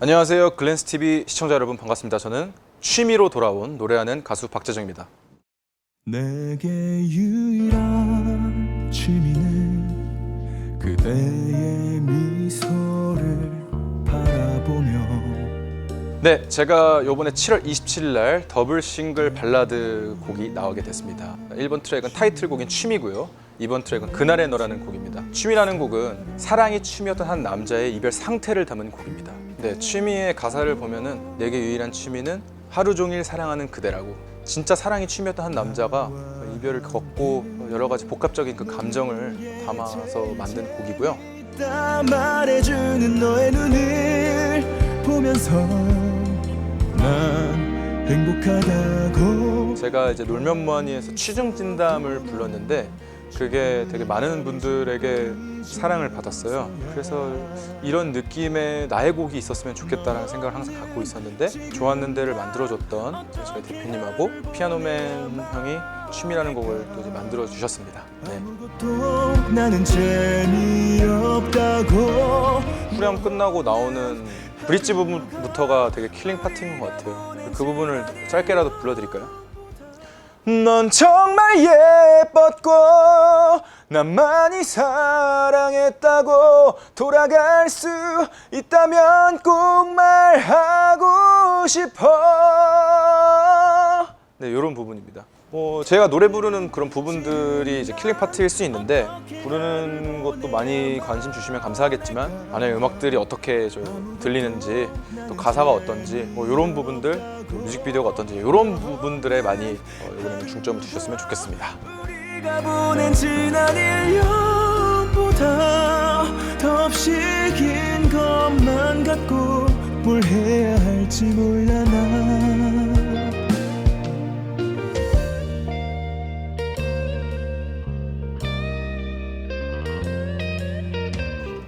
안녕하세요. 글랜스 TV 시청자 여러분 반갑습니다. 저는 취미로 돌아온 노래하는 가수 박재정입니다. 내게 유일한 취미는 그대의 미소를 바라보며 네, 제가 이번에 7월 27일 날 더블 싱글 발라드 곡이 나오게 됐습니다. 1번 트랙은 타이틀곡인 취미고요. 2번 트랙은 그날의 너라는 곡입니다. 취미라는 곡은 사랑이 취미였던 한 남자의 이별 상태를 담은 곡입니다. 네, 취미의 가사를 보면은 내게 유일한 취미는 하루 종일 사랑하는 그대라고. 진짜 사랑이 취미였던 한 남자가 이별을 겪고 여러 가지 복합적인 그 감정을 담아서 만든 곡이고요. 다 말해주는 너의 눈을 보면서 난 행복하다고 제가 이제 놀면 뭐하니에서 취중 진담을 불렀는데 그게 되게 많은 분들에게 사랑을 받았어요. 그래서 이런 느낌의 나의 곡이 있었으면 좋겠다라는 생각을 항상 갖고 있었는데 좋았는데를 만들어줬던 저희 대표님하고 피아노맨 형이 취미라는 곡을 또 만들어 주셨습니다. 네. 후렴 끝나고 나오는 브릿지 부분부터가 되게 킬링 파트인 것 같아요. 그 부분을 짧게라도 불러드릴까요? 넌 정말 예뻤고 난 많이 사랑했다고 돌아갈 수 있다면 꼭 말하고 싶어 네 이런 부분입니다 뭐 제가 노래 부르는 그런 부분들이 이제 킬링 파트일 수 있는데 부르는 것도 많이 관심 주시면 감사하겠지만 안에 음악들이 어떻게 좀 들리는지 또 가사가 어떤지 뭐 이런 부분들 그 뮤직비디오가 어떤지 이런 부분들에 많이 어, 이번에는 중점을 두셨으면 좋겠습니다. 우리가 보낸 지난 1년보다 더없이 긴 것만 같고 뭘 해야 할지 몰라 나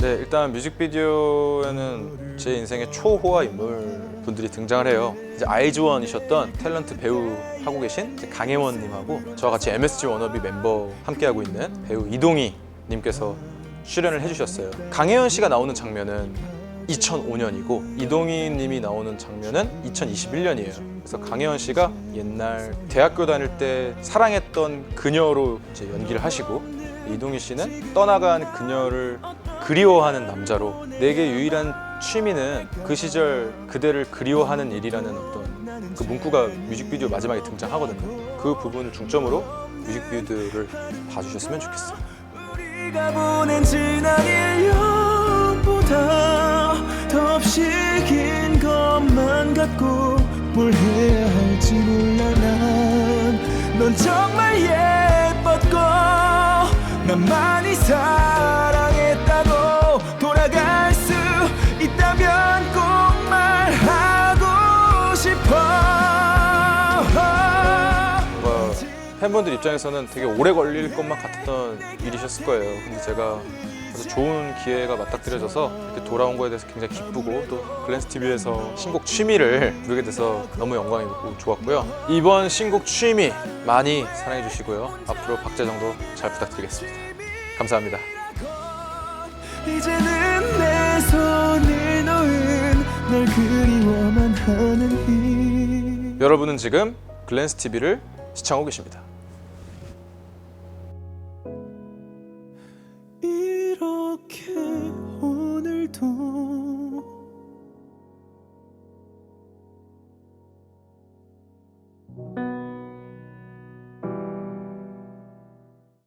네, 일단 뮤직비디오에는 제 인생의 초호화 인물 분들이 등장을 해요. 이제 아이즈원이셨던 탤런트 배우 하고 계신 이제 강혜원 님하고 저와 같이 MSG 워너비 멤버 함께하고 있는 배우 이동희 님께서 출연을 해주셨어요. 강혜원 씨가 나오는 장면은 2005년이고 이동희 님이 나오는 장면은 2021년이에요. 그래서 강혜원 씨가 옛날 대학교 다닐 때 사랑했던 그녀로 이제 연기를 하시고 이동희 씨는 떠나간 그녀를 그리워하는 남자로 내게 유일한 취미는 그 시절 그대를 그리워하는 일이라는 어떤 그 문구가 뮤직비디오 마지막에 등장하거든요. 그 부분을 중점으로 뮤직비디오를 봐주셨으면 좋겠어요. 우리가 보낸 지난 1년보다 더없이 긴 것만 같고 뭘 해야 할지 몰라 난넌 정말 예 팬분들 입장에서는 되게 오래 걸릴 것만 같았던 일이셨을 거예요. 근데 제가 아주 좋은 기회가 맞닥뜨려져서 이렇게 돌아온 거에 대해서 굉장히 기쁘고 또 글랜스 TV에서 신곡 취미를 부르게 돼서 너무 영광이고 좋았고요. 이번 신곡 취미 많이 사랑해 주시고요. 앞으로 박재정도 잘 부탁드리겠습니다. 감사합니다. 이제는 내 손을 놓은 널 그리워만 하는 이 여러분은 지금 글랜스 TV를 시청하고 계십니다.